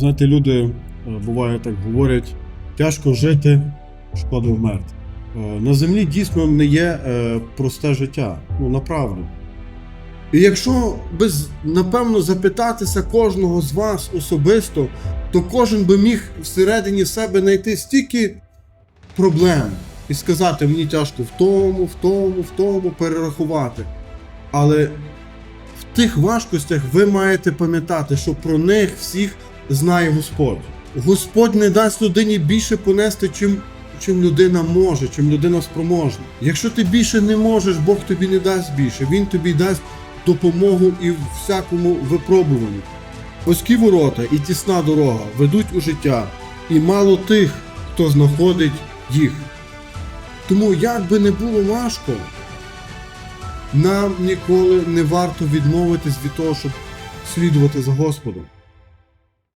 Знаєте, люди е, буває так говорять: тяжко жити, шкода вмерти. Е, На землі дійсно не є е, просте життя. Ну, направду. І якщо без, напевно, запитатися кожного з вас особисто, то кожен би міг всередині себе знайти стільки проблем і сказати, мені тяжко в тому, в тому, в тому перерахувати. Але в тих важкостях ви маєте пам'ятати, що про них всіх знає Господь. Господь не дасть людині більше понести, чим, чим людина може, чим людина спроможна. Якщо ти більше не можеш, Бог тобі не дасть більше. Він тобі дасть допомогу і в всякому випробуванні. Вузькі ворота і тісна дорога ведуть у життя, і мало тих, хто знаходить їх. Тому, як би не було важко, нам ніколи не варто відмовитись від того, щоб слідувати за Господом.